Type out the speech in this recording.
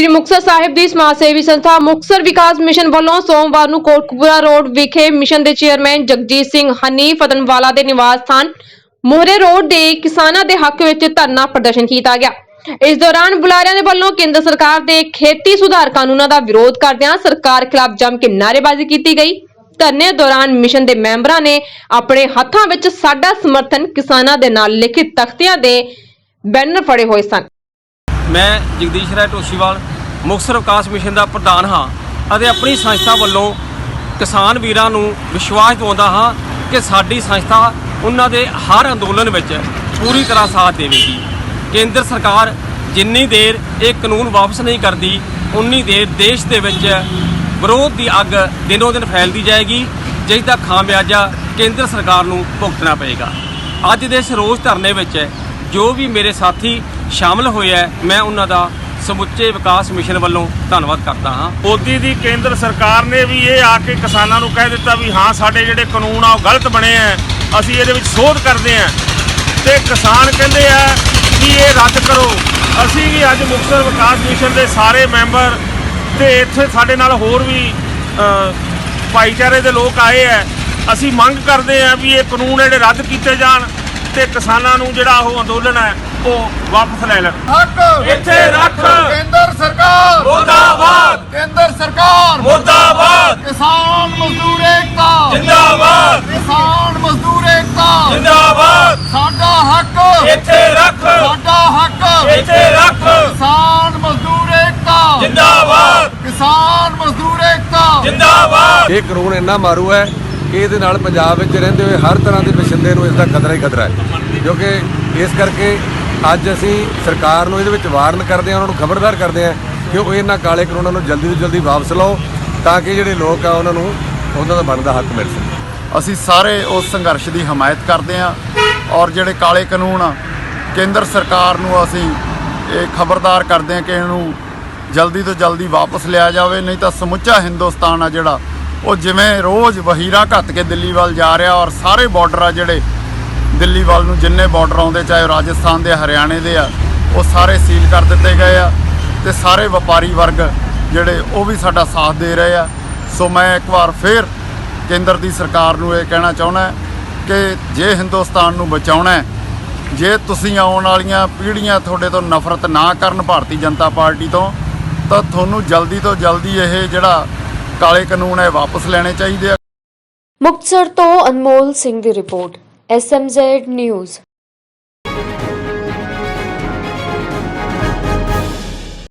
ਸ਼੍ਰੀ ਮੁਕਤਸਰ ਸਾਹਿਬ ਦੀ ਸਮਾਜ ਸੇਵੀ ਸੰਸਥਾ ਮੁਕਤਸਰ ਵਿਕਾਸ ਮਿਸ਼ਨ ਵੱਲੋਂ ਸੋਮਵਾਰ ਨੂੰ ਕੋਟਕਪੂਰਾ ਰੋਡ ਵਿਖੇ ਮਿਸ਼ਨ ਦੇ ਚੇਅਰਮੈਨ ਜਗਜੀਤ ਸਿੰਘ ਹਨੀ ਫਤਨਵਾਲਾ ਦੇ ਨਿਵਾਸ ਸਥਾਨ ਮੋਹਰੇ ਰੋਡ ਦੇ ਕਿਸਾਨਾਂ ਦੇ ਹੱਕ ਵਿੱਚ ਧਰਨਾ ਪ੍ਰਦਰਸ਼ਨ ਕੀਤਾ ਗਿਆ। ਇਸ ਦੌਰਾਨ ਬੁਲਾਰਿਆਂ ਦੇ ਵੱਲੋਂ ਕੇਂਦਰ ਸਰਕਾਰ ਦੇ ਖੇਤੀ ਸੁਧਾਰ ਕਾਨੂੰਨਾਂ ਦਾ ਵਿਰੋਧ ਕਰਦਿਆਂ ਸਰਕਾਰ ਖਿਲਾਫ ਜੰਮ ਕੇ ਨਾਅਰੇਬਾਜ਼ੀ ਕੀਤੀ ਗਈ। ਧਰਨੇ ਦੌਰਾਨ ਮਿਸ਼ਨ ਦੇ ਮੈਂਬਰਾਂ ਨੇ ਆਪਣੇ ਹੱਥਾਂ ਵਿੱਚ ਸਾਡਾ ਸਮਰਥਨ ਕਿਸਾਨਾਂ ਦੇ ਨਾਲ ਲਿਖਿਤ ਤਖ਼ਤਿਆਂ ਦੇ ਬੈਨਰ ਫੜੇ ਹੋਏ ਸਨ। ਮੈਂ ਜਗਦੀਸ਼ ਰਾਏ ਢੋਸੀਵਾਲ ਮੁਕਤਸਰ ਵਿਕਾਸ ਮਿਸ਼ਨ ਦਾ ਪ੍ਰਧਾਨ ਹਾਂ ਅਤੇ ਆਪਣੀ ਸੰਸਥਾ ਵੱਲੋਂ ਕਿਸਾਨ ਵੀਰਾਂ ਨੂੰ ਵਿਸ਼ਵਾਸ ਦਿਵਾਉਂਦਾ ਹਾਂ ਕਿ ਸਾਡੀ ਸੰਸਥਾ ਉਹਨਾਂ ਦੇ ਹਰ ਅੰਦੋਲਨ ਵਿੱਚ ਪੂਰੀ ਤਰ੍ਹਾਂ ਸਾਥ ਦੇਵੇਗੀ। ਕੇਂਦਰ ਸਰਕਾਰ ਜਿੰਨੀ ਦੇਰ ਇਹ ਕਾਨੂੰਨ ਵਾਪਸ ਨਹੀਂ ਕਰਦੀ, ਉਨੀ ਦੇਰ ਦੇਸ਼ ਦੇ ਵਿੱਚ ਵਿਰੋਧ ਦੀ ਅੱਗ ਦਿਨੋ ਦਿਨ ਫੈਲਦੀ ਜਾਏਗੀ, ਜਿਸ ਦਾ ਖਾਮਿਆਜਾ ਕੇਂਦਰ ਸਰਕਾਰ ਨੂੰ ਭੁਗਤਣਾ ਪਏਗਾ। ਅੱਜ ਦੇ ਇਸ ਰੋਸ ਧਰਨੇ ਵਿੱਚ ਜੋ ਵੀ ਮੇਰੇ ਸਾਥੀ ਸ਼ਾਮਲ ਹੋਇਆ ਹੈ। ਮੈਂ ਉਹਨਾਂ ਦਾ ਸਮੁੱਚੇ ਵਿਕਾਸ ਮਿਸ਼ਨ ਵੱਲੋਂ ਧੰਨਵਾਦ ਕਰਦਾ ਹਾਂ। ਮੋਦੀ ਦੀ ਕੇਂਦਰ ਸਰਕਾਰ ਨੇ ਵੀ ਇਹ ਆ ਕੇ ਕਿਸਾਨਾਂ ਨੂੰ ਕਹਿ ਦਿੱਤਾ ਵੀ ਹਾਂ, ਸਾਡੇ ਜਿਹੜੇ ਕਾਨੂੰਨ ਆ, ਉਹ ਗਲਤ ਬਣੇ ਆ। ਅਸੀਂ ਇਹਦੇ ਵਿੱਚ ਸੋਧ ਕਰਦੇ ਆ। ਤੇ ਕਿਸਾਨ ਕਹਿੰਦੇ ਆ ਕਿ ਇਹ ਰੱਦ ਕਰੋ। ਅਸੀਂ ਵੀ ਅੱਜ ਮੁਕਤਸਰ ਵਿਕਾਸ ਮਿਸ਼ਨ ਦੇ ਸਾਰੇ ਮੈਂਬਰ ਤੇ ਇੱਥੇ ਸਾਡੇ ਨਾਲ ਹੋਰ ਵੀ ਭਾਈਚਾਰੇ ਦੇ ਲੋਕ ਆਏ ਆ। ਅਸੀਂ ਮੰਗ ਕਰਦੇ ਆ ਵੀ ਇਹ ਕਾਨੂੰਨ ਜਿਹੜੇ ਰੱਦ ਕੀਤੇ ਜਾਣ ਤੇ ਕਿਸਾਨਾਂ ਨੂੰ ਜਿਹੜਾ ਉਹ ਅੰਦੋਲਨ ਹੈ ਉਹ ਵਾਪਸ ਲੈ ਲੈਣ ਹੱਕ। ਇੱਥੇ ਰੱਖ। ਕੇਂਦਰ ਸਰਕਾਰ। ਮੁਰਦਾਬਾਦ। ਕੇਂਦਰ ਸਰਕਾਰ। ਮੁਰਦਾਬਾਦ। ਕਿਸਾਨ ਮਜ਼ਦੂਰ ਏਕਤਾ। ਜਿੰਦਾਬਾਦ। ਕਿਸਾਨ ਮਜ਼ਦੂਰ ਏਕਤਾ। ਜਿੰਦਾਬਾਦ। ਸਾਡਾ ਹੱਕ। ਇੱਥੇ ਰੱਖ। ਸਾਡਾ ਹੱਕ। ਇੱਥੇ ਰੱਖ। ਕਿਸਾਨ ਮਜ਼ਦੂਰ ਏਕਤਾ। ਜਿੰਦਾਬਾਦ। ਕਿਸਾਨ ਮਜ਼ਦੂਰ ਏਕਤਾ। ਜਿੰਦਾਬਾਦ। ਇਹ ਕਾਨੂੰਨ ਇੰਨਾ ਮਾਰੂ ਹੈ ਕਿ ਇਹਦੇ ਨਾਲ ਪੰਜਾਬ ਵਿੱਚ ਰਹਿੰਦੇ ਹੋਏ ਹਰ ਤਰ੍ਹਾਂ ਦੇ ਵਸਿੰਦੇ ਨੂੰ ਇਸ ਦਾ ਖਤਰਾ ਹੀ ਖਤਰਾ ਹੈ। ਕਿਉਂਕਿ ਇਸ ਕਰਕੇ ਅੱਜ ਅਸੀਂ ਸਰਕਾਰ ਨੂੰ ਇਹਦੇ ਵਿੱਚ ਵਾਰਨ ਕਰਦੇ ਹਾਂ, ਉਹਨਾਂ ਨੂੰ ਖਬਰਦਾਰ ਕਰਦੇ ਹਾਂ ਕਿ ਉਹ ਇਹਨਾਂ ਕਾਲੇ ਕਾਨੂੰਨਾਂ ਨੂੰ ਜਲਦੀ ਤੋਂ ਜਲਦੀ ਵਾਪਸ ਲਓ ਤਾਂ ਕਿ ਜਿਹੜੇ ਲੋਕ ਆ ਉਹਨਾਂ ਨੂੰ ਉਹਨਾਂ ਦਾ ਬਣਦਾ ਹੱਕ ਮਿਲ ਸਕੇ। ਅਸੀਂ ਸਾਰੇ ਉਸ ਸੰਘਰਸ਼ ਦੀ ਹਮਾਇਤ ਕਰਦੇ ਹਾਂ ਔਰ ਜਿਹੜੇ ਕਾਲੇ ਕਾਨੂੰਨ ਆ, ਕੇਂਦਰ ਸਰਕਾਰ ਨੂੰ ਅਸੀਂ ਇਹ ਖਬਰਦਾਰ ਕਰਦੇ ਹਾਂ ਕਿ ਇਹਨੂੰ ਜਲਦੀ ਤੋਂ ਜਲਦੀ ਵਾਪਸ ਲਿਆ ਜਾਵੇ, ਨਹੀਂ ਤਾਂ ਸਮੁੱਚਾ ਹਿੰਦੁਸਤਾਨ ਆ ਜਿਹੜਾ, ਉਹ ਜਿਵੇਂ ਰੋਜ਼ ਵਹੀਰਾ ਘੱਟ ਕੇ ਦਿੱਲੀ ਵੱਲ ਜਾ ਰਿਹਾ ਔਰ ਸਾਰੇ ਬਾਰਡਰ ਆ ਜਿਹੜੇ ਦਿੱਲੀ ਵੱਲ ਨੂੰ ਜਿੰਨੇ ਬਾਰਡਰ ਆਉਂਦੇ, ਚਾਹੇ ਉਹ ਰਾਜਸਥਾਨ ਦੇ ਹਰਿਆਣੇ ਦੇ ਆ, ਉਹ ਸਾਰੇ ਸੀਲ ਕਰ ਦਿੱਤੇ ਗਏ ਆ ਤੇ ਸਾਰੇ ਵਪਾਰੀ ਵਰਗ ਜਿਹੜੇ ਉਹ ਵੀ ਸਾਡਾ ਸਾਥ ਦੇ ਰਹੇ ਆ। ਸੋ ਮੈਂ ਇੱਕ ਵਾਰ ਫੇਰ ਕੇਂਦਰ ਦੀ ਸਰਕਾਰ ਨੂੰ ਇਹ ਕਹਿਣਾ ਚਾਹੁੰਦਾ ਕਿ ਜੇ ਹਿੰਦੁਸਤਾਨ ਨੂੰ ਬਚਾਉਣਾ ਹੈ, ਜੇ ਤੁਸੀਂ ਆਉਣ ਵਾਲੀਆਂ ਪੀੜ੍ਹੀਆਂ ਤੁਹਾਡੇ ਤੋਂ ਨਫ਼ਰਤ ਨਾ ਕਰਨ ਭਾਰਤੀ ਜਨਤਾ ਪਾਰਟੀ ਤੋਂ, ਤਾਂ ਤੁਹਾਨੂੰ ਜਲਦੀ ਤੋਂ ਜਲਦੀ ਇਹ ਜਿਹੜਾ ਕਾਲੇ ਕਾਨੂੰਨ ਹੈ ਵਾਪਸ ਲੈਣੇ ਚਾਹੀਦੇ ਆ। ਮੁਕਤਸਰ ਤੋਂ ਅਨਮੋਲ ਸਿੰਘ ਦੀ ਰਿਪੋਰਟ। SMZ news